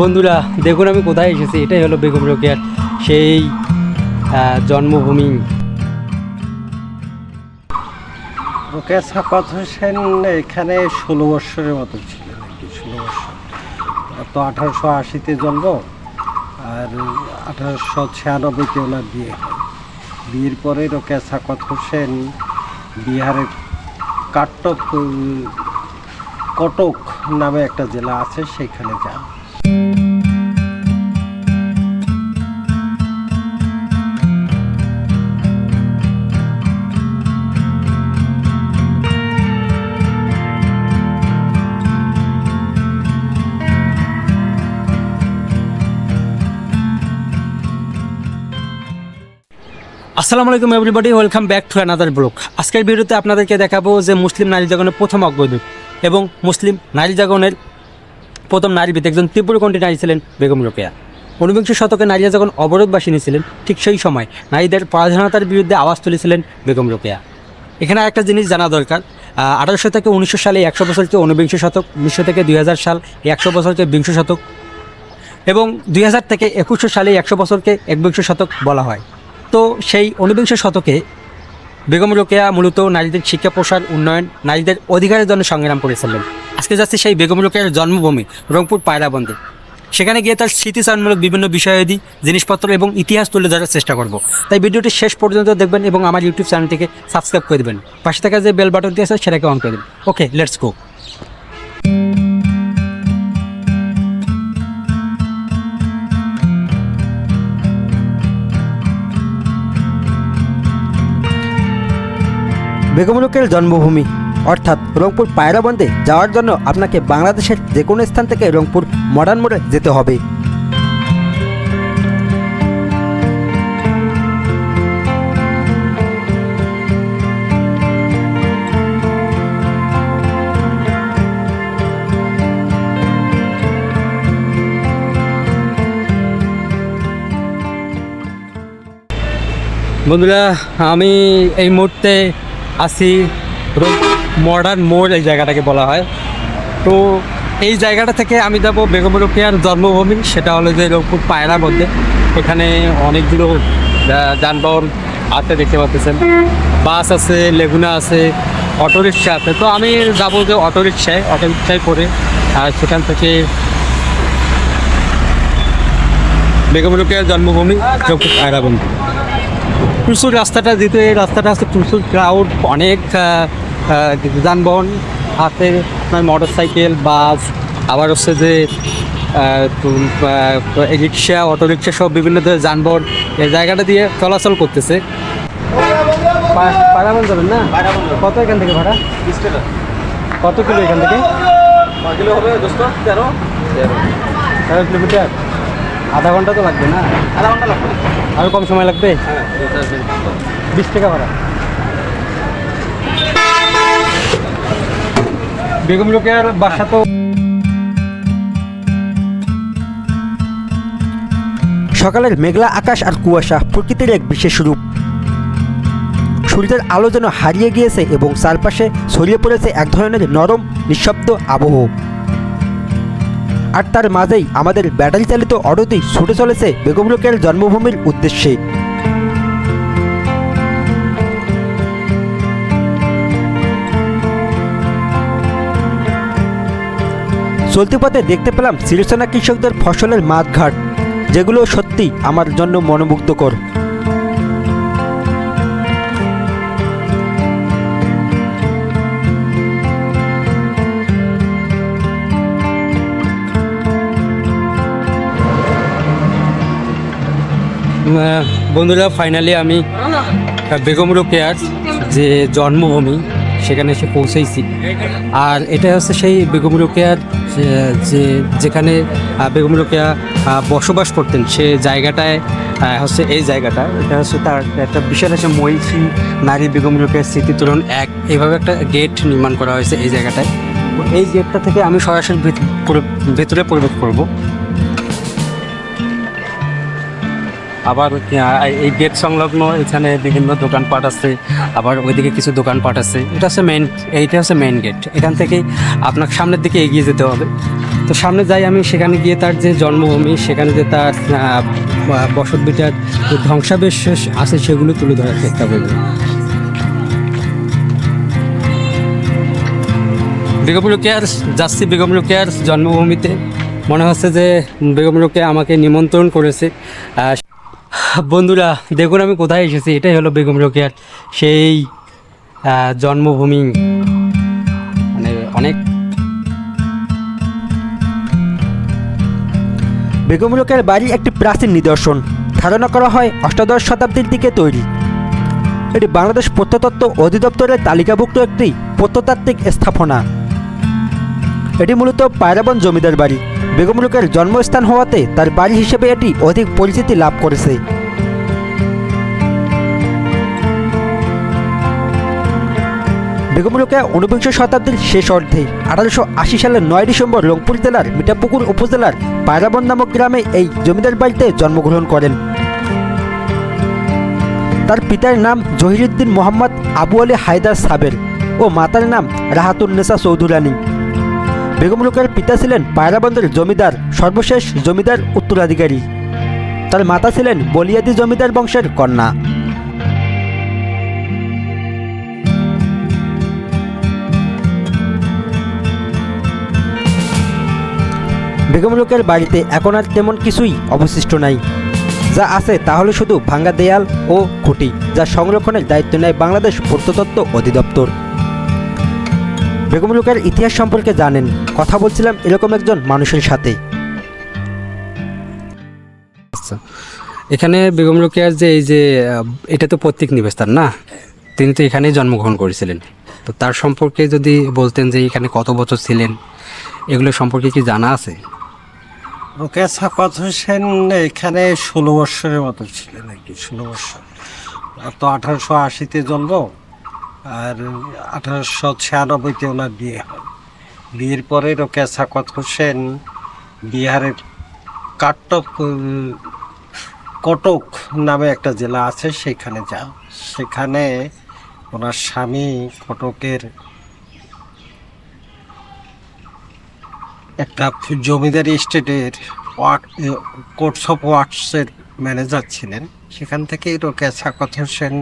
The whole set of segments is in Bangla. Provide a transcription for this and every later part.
বন্ধুরা, দেখুন আমি কোথায় এসেছি, এটাই হলো বেগম রোকেয়ার সেই জন্মভূমি। রোকেয়া সাকাত হোসেন এখানে ষোলো বৎসরের মতো ছিলেন আর কি ষোলো বৎসর। তো আঠারোশো আশিতে জন্ম, আর আঠারোশো ছিয়ানব্বইতে ওনার বিয়ে বিয়ের পরে রোকেয়া সাকাত হোসেন বিহারের কাটক কটক নামে একটা জেলা আছে, সেখানে যান। আসসালামু আলাইকুম everybody welcome back to another vlog আজকের ভিডিওতে আপনাদেরকে দেখাবো যে মুসলিম নারী জাগরণের প্রথম অগ্রদূত এবং মুসলিম নারী জাগরণের প্রথম নারীবিদ একজন ত্রিপুরকণ্ঠী নারী ছিলেন বেগম রোকেয়া। ঊনবিংশ শতকে নারীরা যখন অবরোধবাসিনী ছিলেন, ঠিক সেই সময় নারীদের পরাধীনতার বিরুদ্ধে আওয়াজ তুলেছিলেন বেগম রোকেয়া। এখানে একটা জিনিস জানা দরকার আঠারোশো থেকে উনিশশো সালে একশো বছরকে ঊনবিংশ শতক, উনিশশো থেকে দুই হাজার সাল একশো বছরকে বিংশ শতক এবং দুই হাজার থেকে একুশশো সালে একশো বছরকে একবিংশ শতক বলা হয়। তো সেই ঊনবিংশ শতকে বেগম রোকেয়া মূলত নারীদের শিক্ষা, প্রসার, উন্নয়ন, নারীদের অধিকারের জন্য সংগ্রাম করেছিলেন। আজকে যাচ্ছে সেই বেগম রোকেয়ার জন্মভূমি, রংপুর পায়রাবন্দে সেখানে গিয়ে তার স্মৃতিচারণমূলক বিভিন্ন বিষয়াদি, জিনিসপত্র এবং ইতিহাস তুলে ধরার চেষ্টা করব। তাই ভিডিওটি শেষ পর্যন্ত দেখবেন এবং আমার ইউটিউব চ্যানেলটিকে সাবস্ক্রাইব করে দেবেন। পাশে থাকা যে বেল বাটনটি আছে, সেটাকে অন করে দেবেন। ওকে লেটস গো বেগম রোকেয়ার জন্মভূমি, অর্থাৎ রংপুর পায়রাবন্দে যাওয়ার জন্য আপনাকে বাংলাদেশের যে কোনো স্থান থেকে রংপুর মডার্ন মোড়ে যেতে হবে। বন্ধুরা, আমি এই মুহূর্তে আছি মডার্ন মোড় এই জায়গাটাকে বলা হয়। তো এই জায়গাটা থেকে আমি যাব বেগম রোকেয়ার জন্মভূমি, সেটা হলো যে রংপুর পায়রার মধ্যে। এখানে অনেকগুলো যানবাহন আছে দেখতে পাচ্ছেন। বাস আছে, লেগুনা আছে অটোরিক্সা আছে। তো আমি যাব যে অটোরিক্সায় অটোরিক্সায় করে, আর সেখান থেকে বেগম রোকেয়ার জন্মভূমি রংপুর পায়রাবন্দি প্রচুর রাস্তাটা যেহেতু এই রাস্তাটা আছে প্রচুর ক্রাউড অনেক যানবাহন হাতে আপনার মোটর সাইকেল বাস আবার হচ্ছে যে রিক্সা অটো রিক্সা সব বিভিন্ন ধরনের যানবাহন এই জায়গাটা দিয়ে চলাচল করতেছে। পাড়াবন যাবেন না? কত এখান থেকে ভাড়া? কত কিলো এখান থেকে? কিলো হবে দোস্ত? তেরো। তেরো কিলোমিটার। আধা ঘণ্টা তো লাগবে না? আধা ঘণ্টা লাগবে। আরও কম সময় লাগবে? হ্যাঁ বিশ টাকা ভাড়া। বেগম লোকের বাসা তো সকালের মেঘলা আকাশ আর কুয়াশা প্রকৃতির এক বিশেষ রূপ। সূর্যের আলো যেন হারিয়ে গিয়েছে এবং চারপাশে ছড়িয়ে পড়েছে এক ধরনের নরম নিঃশব্দ আবহ। আর তার মাঝেই আমাদের ব্যাটারি চালিত অটোটি ছুটে চলেছে বেগম রোকেয়ার জন্মভূমির উদ্দেশ্যে। চলতি পথে দেখতে পেলাম সিরিসোনা কৃষকদের ফসলের মাঠঘাট, যেগুলো সত্যি আমার জন্য মনোমুগ্ধকর। বন্ধুরা ফাইনালি আমি বেগম রোকেয়ার যে জন্মভূমি, সেখানে এসে পৌঁছেছি। আর এটা হচ্ছে সেই বেগম রোকেয়ার, যে- যেখানে বেগম রোকেয়া বসবাস করতেন, সে জায়গাটায় হচ্ছে এই জায়গাটা, এটা হচ্ছে তার একটা বিশাল একটা মহিষী নারী বেগম রোকেয়ার স্মৃতিতরণ এক। এইভাবে একটা গেট নির্মাণ করা হয়েছে এই জায়গাটায়। এই গেটটা থেকে আমি সরাসরি ভেতরে প্রবেশ করব। আবার এই গেট সংলগ্ন এখানে বিভিন্ন দোকানপাট আছে, আবার ওইদিকে কিছু দোকানপাট আছে। এটা হচ্ছে মেইন এইটা হচ্ছে মেইন গেট এখান থেকে আপনার সামনের দিকে এগিয়ে যেতে হবে। তো সামনে যাই আমি, সেখানে গিয়ে তার যে জন্মভূমি, সেখানে যে তার বসত বিটার যে ধ্বংসাবশেষ আছে, সেগুলো তুলে ধরার চেষ্টা করব। বেগম রোকেয়ার যাচ্ছি বেগম রোকেয়ার জন্মভূমিতে। মনে হচ্ছে যে বেগম রোকেয়া আমাকে নিমন্ত্রণ করেছে। বন্ধুরা, দেখুন আমি কোথায় এসেছি, এটাই হলো বেগম রোকেয়ার সেই জন্মভূমি। মানে অনেক বেগম রোকেয়ার বাড়ি একটি প্রাচীন নিদর্শন। ধারণা করা হয় অষ্টাদশ শতাব্দীর দিকে তৈরি। এটি বাংলাদেশ প্রত্নতত্ত্ব অধিদপ্তরের তালিকাভুক্ত একটি প্রত্নতাত্ত্বিক স্থাপনা। এটি মূলত পায়রাবন জমিদার বাড়ি। বেগম রোকেয়ার জন্মস্থান হওয়াতে তার বাড়ি হিসেবে এটি অধিক পরিচিতি লাভ করেছে। বেগম ঊনবিংশ শতাব্দীর শেষ অর্ধে আঠারোশো আশি সালের নয় ডিসেম্বর রংপুর জেলার মিঠাপুকুর উপজেলার পায়রাবন নামক গ্রামে এই জমিদার বাড়িতে জন্মগ্রহণ করেন। তার পিতার নাম জহিরুদ্দিন মোহাম্মদ আবু আলী হায়দার সাবের ও মাতার নাম রাহাতুন্নেসা চৌধুরানী। বেগম পিতা ছিলেন পায়রাবন্দের জমিদার, সর্বশেষ জমিদার উত্তরাধিকারী। তার মাতা ছিলেন বলিয়াদি জমিদার বংশের কন্যা। বেগম রোকেয়ার বাড়িতে এখন আর তেমন কিছুই অবশিষ্ট নাই। যা আছে তাহলে শুধু ভাঙ্গা দেয়াল ও খুঁটি, যা সংরক্ষণের দায়িত্ব নেয় বাংলাদেশ প্রত্নতত্ত্ব অধিদপ্তর। বেগম রোকেয়ার ইতিহাস সম্পর্কে জানেন, কথা বলছিলাম এরকম একজন মানুষের সাথে। এখানে বেগম রোকেয়ার যে এই যে এটা তো প্রত্যেক নিবেস্তান না? তিনি তো এখানেই জন্মগ্রহণ করেছিলেন। তো তার সম্পর্কে যদি বলতেন যে এখানে কত বছর ছিলেন, এগুলো সম্পর্কে কি জানা আছে? রোকেয়া সাকাত হোসেন এখানে ষোলো বৎসরের মতো ছিলেন আর কি ষোলো বৎসর। তো আঠারোশো আশিতে জন্ম আর আঠারোশো ছিয়ানব্বইতে ওনার বিয়ে হয়। বিয়ের পরে রোকেয়া সাকাত হোসেন বিহারের কাটক, কটক নামে একটা জেলা আছে, সেখানে যান। সেখানে ওনার স্বামী কটকের একটা জমিদারি স্টেটের কোর্টস অফ ওয়ার্কসের ম্যানেজার ছিলেন। সেখান থেকেই রোকেয়া সাকত হোসেন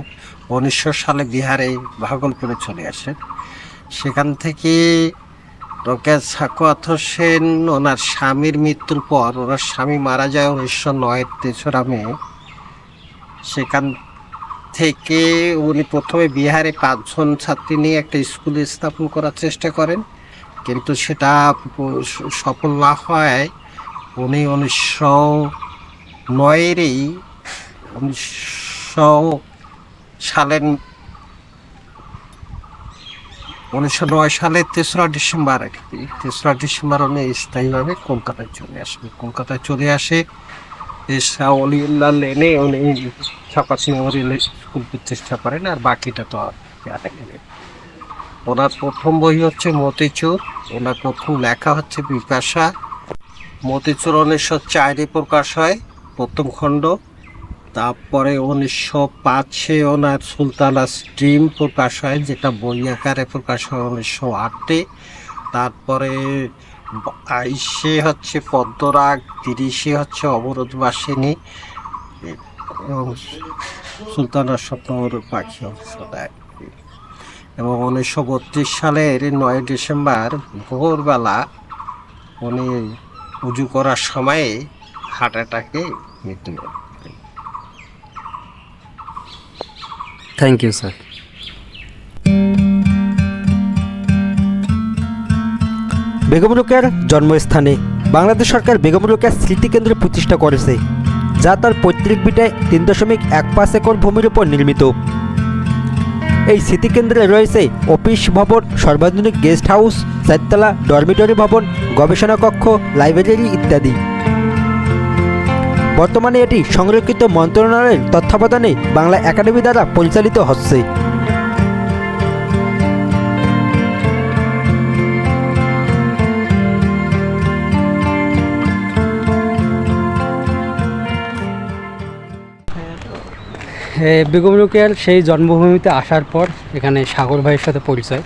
উনিশশো সালে বিহারে ভাগলপুরে চলে আসেন। সেখান থেকে রোকেয়া সাকত হোসেন ওনার স্বামীর মৃত্যুর পর, ওনার স্বামী মারা যায় উনিশশো নয়ের তেসরা মে সেখান থেকে উনি প্রথমে বিহারে পাঁচজন ছাত্রী নিয়ে একটা স্কুল স্থাপন করার চেষ্টা করেন। কিন্তু সেটা সফল না হয় উনি উনিশশো নয়েরই উনিশশো সালের উনিশশো নয় সালের তেসরা ডিসেম্বর তেসরা ডিসেম্বর উনি স্থায়ীভাবে কলকাতায় চলে আসবে। কলকাতায় চলে আসে শাহ অলিউল্লাহ লেনে, উনি সকাশ মেমোরিয়াল স্কুল প্রতিষ্ঠা করেন আর বাকিটা তো আর ওনার প্রথম বই হচ্ছে মতিচুর। ওনার প্রথম লেখা হচ্ছে বিপাশা। মতিচুর উনিশশো চারে প্রকাশ হয়, প্রথম খণ্ড। তারপরে উনিশশো পাঁচে ওনার সুলতানা স্ট্রিম প্রকাশ হয়, যেটা বই আকারে প্রকাশ হয় উনিশশো আটে। তারপরে বাইশে হচ্ছে পদ্মরাগ, তিরিশে হচ্ছে অবরোধ বাসিনী। সুলতানা স্বপ্নর পাখি অংশ দেয়। এবং উনিশশো বত্রিশ সালের নয় ডিসেম্বর ভোরবেলা উনি উজু করার সময়ে হার্ট অ্যাটাকে মৃত্যু থ্যাংক ইউ স্যার বেগম রোকেয়ার জন্মস্থানে বাংলাদেশ সরকার বেগম রোকেয়ার স্মৃতিকেন্দ্র প্রতিষ্ঠা করেছে যা তার পৈতৃক বিটায় তিন দশমিক এক পাঁচ একর ভূমির উপর নির্মিত। এই স্মৃতিকেন্দ্রে রয়েছে অফিস ভবন, সর্বাধুনিক গেস্ট হাউস, চারতলা ডরমিটরি ভবন, গবেষণা কক্ষ লাইব্রেরি ইত্যাদি। বর্তমানে এটি সংরক্ষিত মন্ত্রণালয়ের তত্ত্বাবধানে বাংলা একাডেমি দ্বারা পরিচালিত হচ্ছে। বেগম রোকেয়ার সেই জন্মভূমিতে আসার পর এখানে সাগর ভাইয়ের সাথে পরিচয়।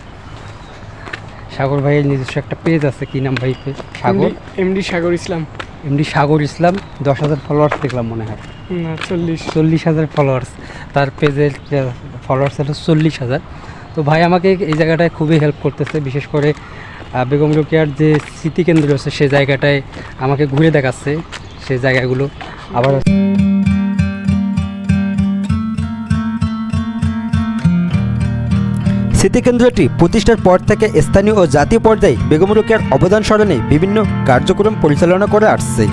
সাগর ভাইয়ের নিজস্ব একটা পেজ আছে কি নাম ভাই পেজ সাগর? এমডি সাগর ইসলাম। এমনি সাগর ইসলাম দশ হাজার ফলোয়ার্স দেখলাম মনে হয়। চল্লিশ। চল্লিশ হাজার ফলোয়ার্স তার পেজের ফলোয়ার্স হলো চল্লিশ হাজার। তো ভাই আমাকে এই জায়গাটায় খুবই হেল্প করতেছে বিশেষ করে বেগম রোকেয়ার যে স্মৃতিকেন্দ্র আছে সেই জায়গাটায় আমাকে ঘুরে দেখাচ্ছে সেই জায়গাগুলো। আবার স্মৃতিকেন্দ্রটি প্রতিষ্ঠার পর থেকে স্থানীয় ও জাতীয় পর্যায়ে বেগম রোকেয়ার অবদান স্মরণে বিভিন্ন কার্যক্রম পরিচালনা করে আসছে।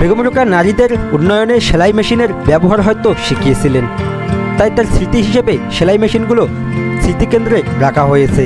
বেগম রোকা নারীদের উন্নয়নে সেলাই মেশিনের ব্যবহার হয়তো শিখিয়েছিলেন। তাই তার স্মৃতি হিসেবে সেলাই মেশিনগুলো স্মৃতিকেন্দ্রে রাখা হয়েছে।